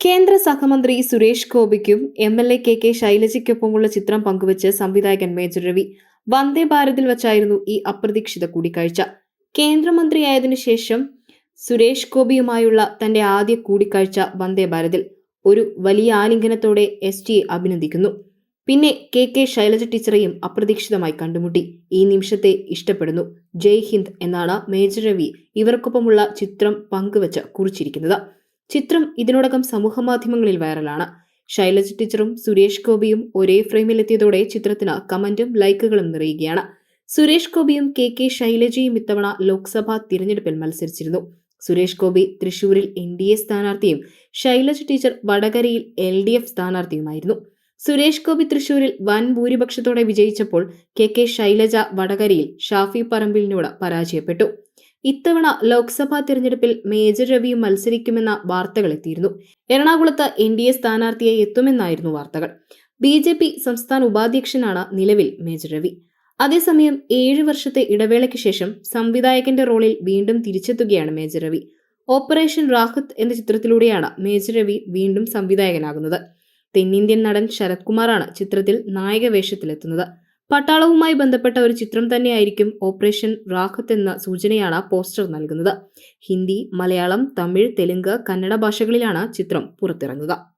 കേന്ദ്ര സഹമന്ത്രി Suresh ഗോപിക്കും M L A K K ശൈലജയ്ക്കൊപ്പമുള്ള ചിത്രം പങ്കുവച്ച് സംവിധായകൻ മേജർ രവി വന്ദേ ഭാരതിൽ വച്ചായിരുന്നു ഈ അപ്രതീക്ഷിത കൂടിക്കാഴ്ച. കേന്ദ്രമന്ത്രിയായതിനു ശേഷം സുരേഷ് ഗോപിയുമായുള്ള തന്റെ ആദ്യ കൂടിക്കാഴ്ച വന്ദേ ഭാരതിൽ. ഒരു വലിയ ആലിംഗനത്തോടെ എസ് ടിയെ അഭിനന്ദിക്കുന്നു. പിന്നെ കെ കെ ശൈലജ ടീച്ചറെയും അപ്രതീക്ഷിതമായി കണ്ടുമുട്ടി. ഈ നിമിഷത്തെ ഇഷ്ടപ്പെടുന്നു. ജയ് ഹിന്ദ് എന്നാണ് മേജർ രവി ഇവർക്കൊപ്പമുള്ള ചിത്രം പങ്കുവച്ച് കുറിച്ചിരിക്കുന്നത്. ചിത്രം ഇതിനോടകം സമൂഹമാധ്യമങ്ങളിൽ വൈറലാണ്. ശൈലജ ടീച്ചറും സുരേഷ് ഗോപിയും ഒരേ ഫ്രെയിമിലെത്തിയതോടെ ചിത്രത്തിന് കമന്റും ലൈക്കുകളും നിറയുകയാണ്. സുരേഷ് ഗോപിയും കെ കെ ശൈലജയും ഇത്തവണ ലോക്സഭാ തിരഞ്ഞെടുപ്പിൽ മത്സരിച്ചിരുന്നു. സുരേഷ് ഗോപി തൃശൂരിൽ എൻ ഡി എ സ്ഥാനാർത്ഥിയും ശൈലജ ടീച്ചർ വടകരയിൽ എൽ ഡി എഫ് സ്ഥാനാർത്ഥിയുമായിരുന്നു. സുരേഷ് ഗോപി തൃശൂരിൽ വൻ ഭൂരിപക്ഷത്തോടെ വിജയിച്ചപ്പോൾ കെ കെ ശൈലജ വടകരയിൽ ഷാഫി പറമ്പിലിനോട് പരാജയപ്പെട്ടു. ഇത്തവണ ലോക്സഭാ തിരഞ്ഞെടുപ്പിൽ മേജർ രവിയും മത്സരിക്കുമെന്ന വാർത്തകൾ എത്തിയിരുന്നു. എറണാകുളത്ത് എൻ ഡി എ സ്ഥാനാർത്ഥിയെ എത്തുമെന്നായിരുന്നു വാർത്തകൾ. ബി ജെ പി സംസ്ഥാന ഉപാധ്യക്ഷനാണ് നിലവിൽ മേജർ രവി. അതേസമയം ഏഴ് വർഷത്തെ ഇടവേളയ്ക്ക് ശേഷം സംവിധായകന്റെ റോളിൽ വീണ്ടും തിരിച്ചെത്തുകയാണ് മേജർ രവി. ഓപ്പറേഷൻ റാഹത്ത് എന്ന ചിത്രത്തിലൂടെയാണ് മേജർ രവി വീണ്ടും സംവിധായകനാകുന്നത്. തെന്നിന്ത്യൻ നടൻ ശരത് കുമാറാണ് ചിത്രത്തിൽ നായക വേഷത്തിലെത്തുന്നത് പട്ടാളവുമായി ബന്ധപ്പെട്ട ഒരു ചിത്രം തന്നെയായിരിക്കും ഓപ്പറേഷൻ റാഖത്ത് എന്ന സൂചനയാണ് പോസ്റ്റർ നൽകുന്നത്. ഹിന്ദി മലയാളം തമിഴ് തെലുങ്ക് കന്നഡ ഭാഷകളിലാണ് ചിത്രം പുറത്തിറങ്ങുക.